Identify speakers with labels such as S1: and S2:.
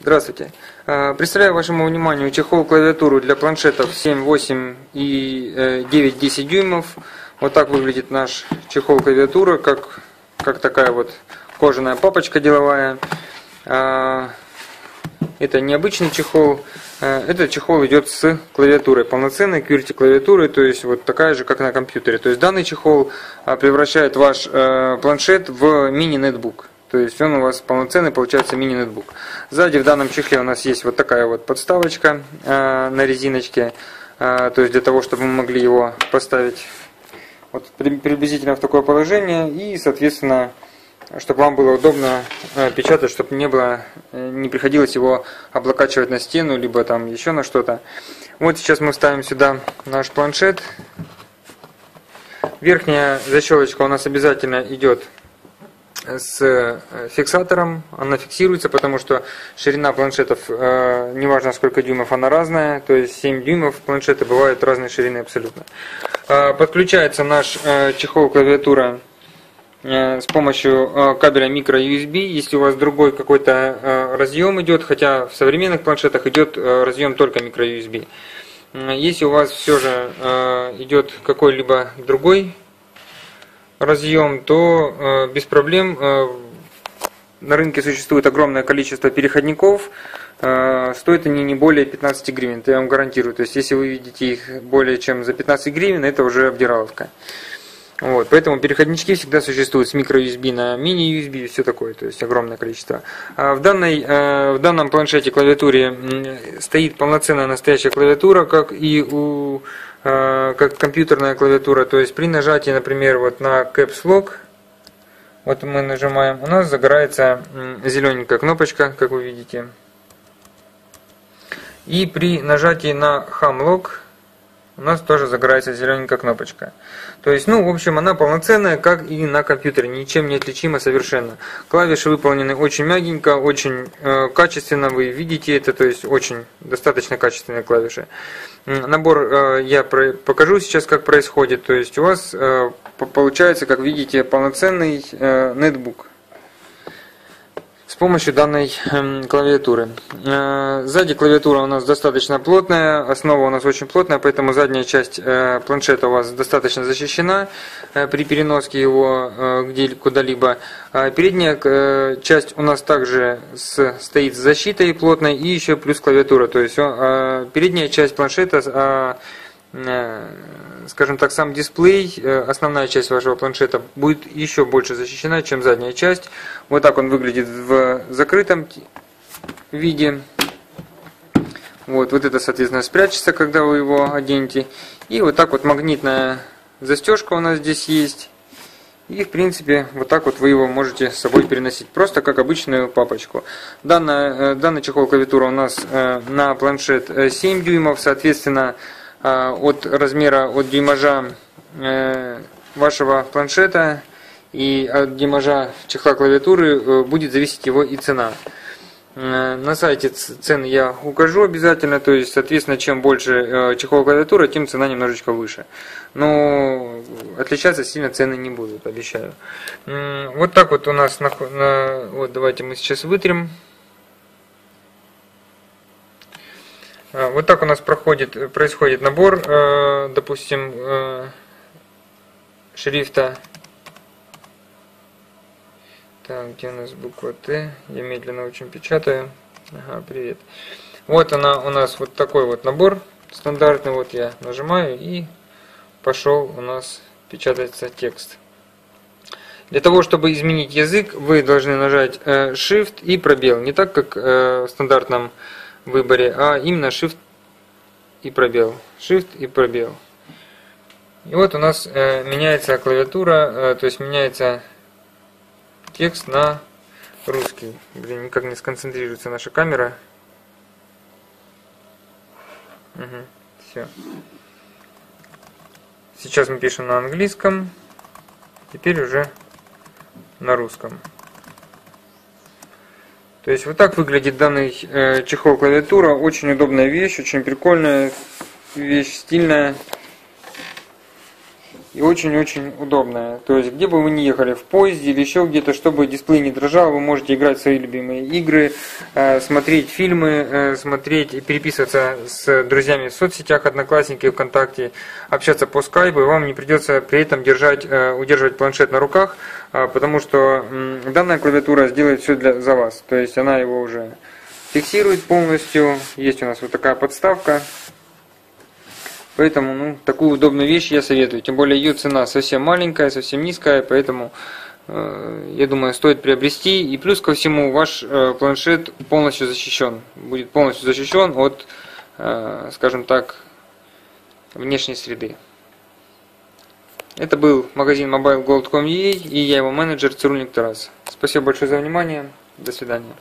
S1: Здравствуйте. Э, Представляю вашему вниманию чехол клавиатуру для планшетов 7, 8 и 9-10 дюймов. Вот так выглядит наш чехол клавиатура, как, как такая вот кожаная папочка деловая. Э, Это необычный чехол. Э, Этот чехол идет с клавиатурой, полноценной QWERTY клавиатурой, то есть вот такая же, как на компьютере. То есть данный чехол э, превращает ваш э, планшет в мини-нетбук. То есть он у вас полноценный, получается мини-нетбук. Сзади в данном чехле у нас есть вот такая вот подставочка э, на резиночке. Э, то есть для того, чтобы мы могли его поставить вот при- приблизительно в такое положение. И, соответственно, чтобы вам было удобно э, печатать, чтобы не было, э, не приходилось его облокачивать на стену, либо там еще на что-то. Вот сейчас мы ставим сюда наш планшет. Верхняя защелочка у нас обязательно идет с э, фиксатором, она фиксируется, потому что ширина планшетов, э, неважно сколько дюймов, она разная, то есть 7 дюймов планшеты бывают разной ширины абсолютно. Э, Подключается наш чехол клавиатура с помощью кабеля micro USB. Если у вас другой какой-то разъем идет, хотя в современных планшетах идет разъем только micro USB. М, Если у вас все же идет какой-либо другой разъем, то э, без проблем э, на рынке существует огромное количество переходников. Э, стоят они не более 15 гривен, это я вам гарантирую. То есть, если вы видите их более чем за 15 гривен, это уже обдираловка. Вот, поэтому переходнички всегда существуют с микро-USB на мини-USB и все такое, то есть огромное количество. А в, данной, э, в данном планшете клавиатуре стоит полноценная настоящая клавиатура, как и у э, как компьютерная клавиатура, то есть при нажатии, например, вот на Caps Lock, вот мы нажимаем, у нас загорается зелененькая кнопочка, как вы видите. И при нажатии на Home Lock у нас тоже загорается зелененькая кнопочка. То есть, ну, в общем, она полноценная, как и на компьютере, ничем не отличима совершенно. Клавиши выполнены очень мягенько, очень э, качественно, вы видите это, то есть очень достаточно качественные клавиши. Набор э, я про- покажу сейчас, как происходит. То есть у вас э, по- получается, как видите, полноценный э, нетбук с помощью данной эм, клавиатуры. Э, Сзади клавиатура у нас достаточно плотная, основа у нас очень плотная, поэтому задняя часть э, планшета у вас достаточно защищена э, при переноске его где куда-либо. А Передняя часть у нас также стоит с защитой плотной и еще плюс клавиатура. То есть э, передняя часть планшета а, скажем так, сам дисплей, э, основная часть вашего планшета будет еще больше защищена, чем задняя часть. Вот так он выглядит в закрытом виде. Вот, вот это, соответственно, спрячется, когда вы его оденете. И вот так вот магнитная застежка у нас здесь есть. И, в принципе, вот так вот вы его можете с собой переносить, просто как обычную папочку. Данная, э, данный чехол клавиатура у нас э, на планшет э, 7 дюймов, соответственно, э, от размера, от дюймажа э, вашего планшета и от дюймажа чехла клавиатуры э, будет зависеть его и цена. Э, На сайте цены я укажу обязательно, то есть, соответственно, чем больше чехол клавиатуры, тем цена немножечко выше. Но отличаться сильно цены не будут, обещаю. Вот так вот у нас, вот давайте мы сейчас вытрем. А, Вот так у нас проходит, происходит набор, э, допустим, э, шрифта. Так, где у нас буква Т? Я медленно очень печатаю. Ага, привет. Вот она у нас вот такой вот набор стандартный. Вот я нажимаю и пошел у нас печатается текст. Для того, чтобы изменить язык, вы должны нажать э, Shift и пробел. Не так, как э, в стандартном выборе, а именно Shift и пробел. Shift и пробел. И вот у нас э, меняется клавиатура, э, то есть меняется текст на русский. Блин, никак не сконцентрируется наша камера. Угу, все. Сейчас мы пишем на английском, теперь уже на русском. То есть вот так выглядит данный э, чехол клавиатура. Очень удобная вещь, очень прикольная вещь, стильная. И очень-очень удобная. То есть, где бы вы ни ехали, в поезде или еще где-то, чтобы дисплей не дрожал, вы можете играть в свои любимые игры, э, смотреть фильмы, э, смотреть, переписываться с друзьями в соцсетях, Одноклассники, ВКонтакте, общаться по скайпу, и вам не придется при этом держать, э, удерживать планшет на руках, потому что данная клавиатура сделает все для, за вас. То есть, она его уже фиксирует полностью. Есть у нас вот такая подставка. Поэтому, ну, такую удобную вещь я советую. Тем более ее цена совсем маленькая, совсем низкая, поэтому, э, я думаю, стоит приобрести. И плюс ко всему, ваш э, планшет полностью защищен. Будет полностью защищен от, э, скажем так, внешней среды. Это был магазин mobilegold.com.ua и я его менеджер Цирульник Тарас. Спасибо большое за внимание. До свидания.